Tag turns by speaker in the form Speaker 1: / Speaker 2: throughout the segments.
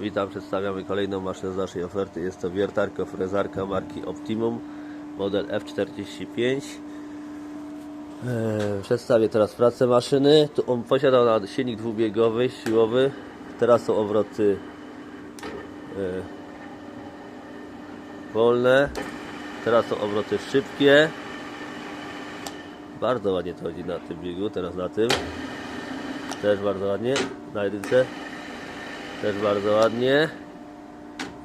Speaker 1: Witam, przedstawiamy kolejną maszynę z naszej oferty. Jest to wiertarka frezarka marki Optimum, model F45. Eee, Przedstawię teraz pracę maszyny. Tu on posiada ona silnik dwubiegowy, siłowy. Teraz są obroty e, wolne. Teraz są obroty szybkie. Bardzo ładnie to chodzi na tym biegu, teraz na tym. Też bardzo ładnie. Na jedynce. Też bardzo ładnie.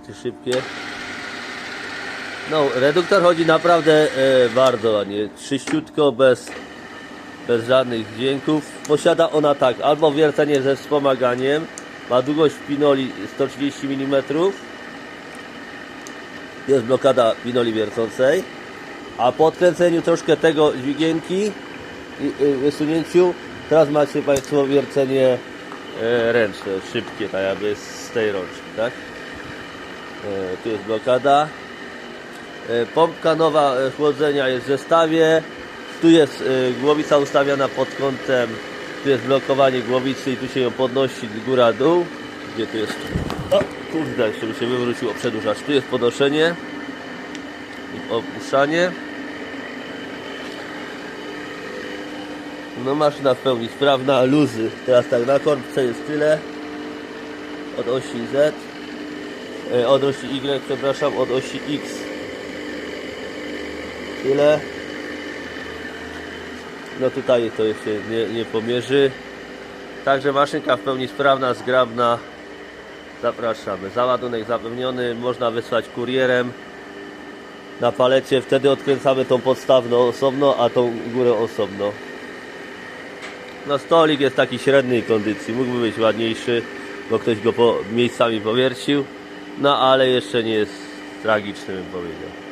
Speaker 1: Czy szybkie? No, reduktor chodzi naprawdę e, bardzo ładnie. Czyściutko, bez, bez żadnych dźwięków. Posiada ona tak, albo wiercenie ze wspomaganiem. Ma długość pinoli 130 mm. Jest blokada pinoli wiercącej. A po odkręceniu troszkę tego dźwigienki i y, wysunięciu, teraz macie Państwo wiercenie ręczne, szybkie, tak jakby z tej rączki, tak? E, tu jest blokada. E, pompka nowa e, chłodzenia jest w zestawie. Tu jest e, głowica ustawiona pod kątem, tu jest blokowanie głowicy i tu się ją podnosi góra-dół. Gdzie tu jest? O kurde, jeszcze mi się wywróciło przedłużacz. Tu jest podnoszenie i opuszczanie. No maszyna w pełni sprawna, luzy. Teraz tak na korbce jest tyle. Od osi Z. E, Od osi Y, przepraszam, od osi X. Tyle. No tutaj to się nie, nie pomierzy. Także maszynka w pełni sprawna, zgrabna. Zapraszamy. Załadunek zapewniony, można wysłać kurierem na palecie. Wtedy odkręcamy tą podstawną osobno, a tą górę osobno. No stolik jest taki średniej kondycji, mógłby być ładniejszy, bo ktoś go po, miejscami powiercił, no ale jeszcze nie jest tragiczny bym powiedział.